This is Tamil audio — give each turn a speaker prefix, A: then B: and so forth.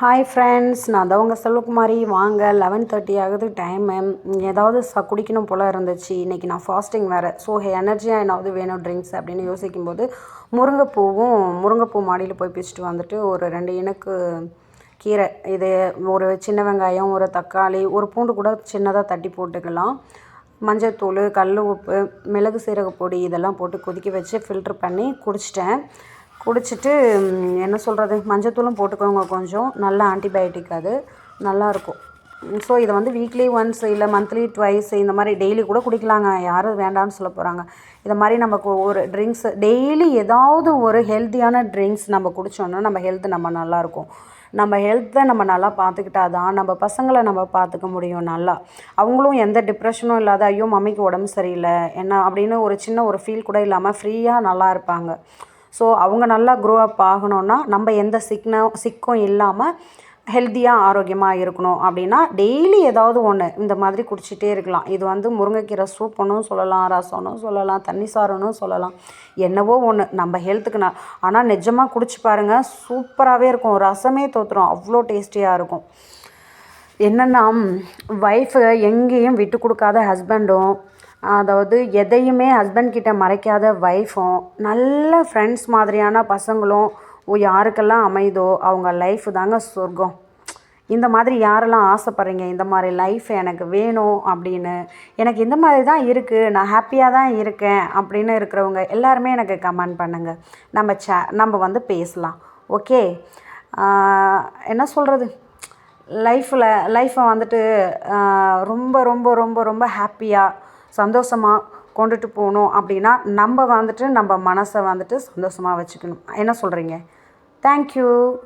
A: ஹாய் ஃப்ரெண்ட்ஸ் நான் தான் உங்கள் செல்வகுமாரி. வாங்க லெவன் தேர்ட்டி ஆகுது டைமு ஏதாவது ச குடிக்கணும் போல் இருந்துச்சு. இன்றைக்கி நான் ஃபாஸ்டிங் வேறு. ஸோ எனர்ஜியாக என்னாவது வேணும் ட்ரிங்க்ஸ் அப்படின்னு யோசிக்கும்போது முருங்கைப்பூவும் முருங்கைப்பூ மாடியில் போய் பிச்சுட்டு வந்துட்டு ஒரு ரெண்டு இனக்கு கீரை. இது ஒரு சின்ன வெங்காயம் ஒரு தக்காளி ஒரு பூண்டு கூட சின்னதாக தட்டி போட்டுக்கலாம். மஞ்சள்தூள் கல் உப்பு மிளகு சீரக பொடி இதெல்லாம் போட்டு கொதிக்க வச்சு ஃபில்ட்ரு பண்ணி குடிச்சிட்டேன். குடிச்சிட்டு என்ன சொல்கிறது மஞ்சத்தூளும் போட்டுக்கோங்க கொஞ்சம். நல்ல ஆன்டிபயோட்டிக் அது. நல்லாயிருக்கும் ஸோ இதை வந்து வீக்லி ஒன்ஸ் இல்லை மந்த்லி ட்வைஸ் இந்த மாதிரி டெய்லி கூட குடிக்கலாங்க. யாரும் வேண்டாம்னு சொல்ல போகிறாங்க இதை மாதிரி நமக்கு ஒரு ட்ரிங்க்ஸ் டெய்லி ஏதாவது ஒரு ஹெல்த்தியான ட்ரிங்க்ஸ் நம்ம குடித்தோன்னா நம்ம ஹெல்த் நம்ம நல்லாயிருக்கும் நம்ம ஹெல்த்தை நம்ம நல்லா பார்த்துக்கிட்டா தான் நம்ம பசங்களை நம்ம பார்த்துக்க முடியும் நல்லா. அவங்களும் எந்த டிப்ரெஷனும் இல்லாத ஐயோ மம்மிக்கு உடம்பு சரியில்லை என்ன? அப்படின்னு ஒரு சின்ன ஒரு ஃபீல் கூட இல்லாமல் ஃப்ரீயாக நல்லா இருப்பாங்க. ஸோ அவங்க நல்லா க்ரோ அப் ஆகணும்னா நம்ம எந்த சிக்ன சிக்கும் இல்லாமல் ஹெல்த்தியாக ஆரோக்கியமாக இருக்கணும். அப்படின்னா டெய்லி ஏதாவது ஒன்று இந்த மாதிரி குடிச்சிட்டே இருக்கலாம். இது வந்து முருங்கைக்கீரை சூப்பனும் சொல்லலாம் ரசம்னும் சொல்லலாம் தண்ணி சாரணும் சொல்லலாம். என்னவோ ஒன்று நம்ம ஹெல்த்துக்கு நான் ஆனால் நிஜமாக குடிச்சு பாருங்கள் சூப்பராகவே இருக்கும். ரசமே தோற்றுரும் அவ்வளோ டேஸ்டியாக இருக்கும். என்னென்னா ஒய்ஃபு எங்கேயும் விட்டு கொடுக்காத ஹஸ்பண்டும் அதாவது எதையுமே ஹஸ்பண்ட் கிட்ட மறைக்காத ஒய்ஃபும் நல்ல ஃப்ரெண்ட்ஸ் மாதிரியான பசங்களும் ஓ யாருக்கெல்லாம் அமைதோ அவங்க லைஃப் தாங்க சொர்க்கம். இந்த மாதிரி யாரெல்லாம் ஆசைப்பட்றீங்க? இந்த மாதிரி லைஃப் எனக்கு வேணும் அப்படின்னு. எனக்கு இந்த மாதிரி தான் இருக்குது நான் ஹாப்பியாக தான் இருக்கேன் அப்படின்னு இருக்கிறவங்க எல்லாருமே எனக்கு கமெண்ட் பண்ணுங்கள் நம்ம சே நம்ம வந்து பேசலாம். ஓகே என்ன சொல்கிறது லைஃப்பில் லைஃப்பை வந்துட்டு ரொம்ப ரொம்ப ரொம்ப ரொம்ப ஹாப்பியாக சந்தோஷமாக கொண்டுட்டு போகணும் அப்படின்னா நம்ம வந்துட்டு நம்ம மனசை வந்துட்டு சந்தோஷமாக வச்சுக்கணும். என்ன சொல்கிறீங்க தேங்க்யூ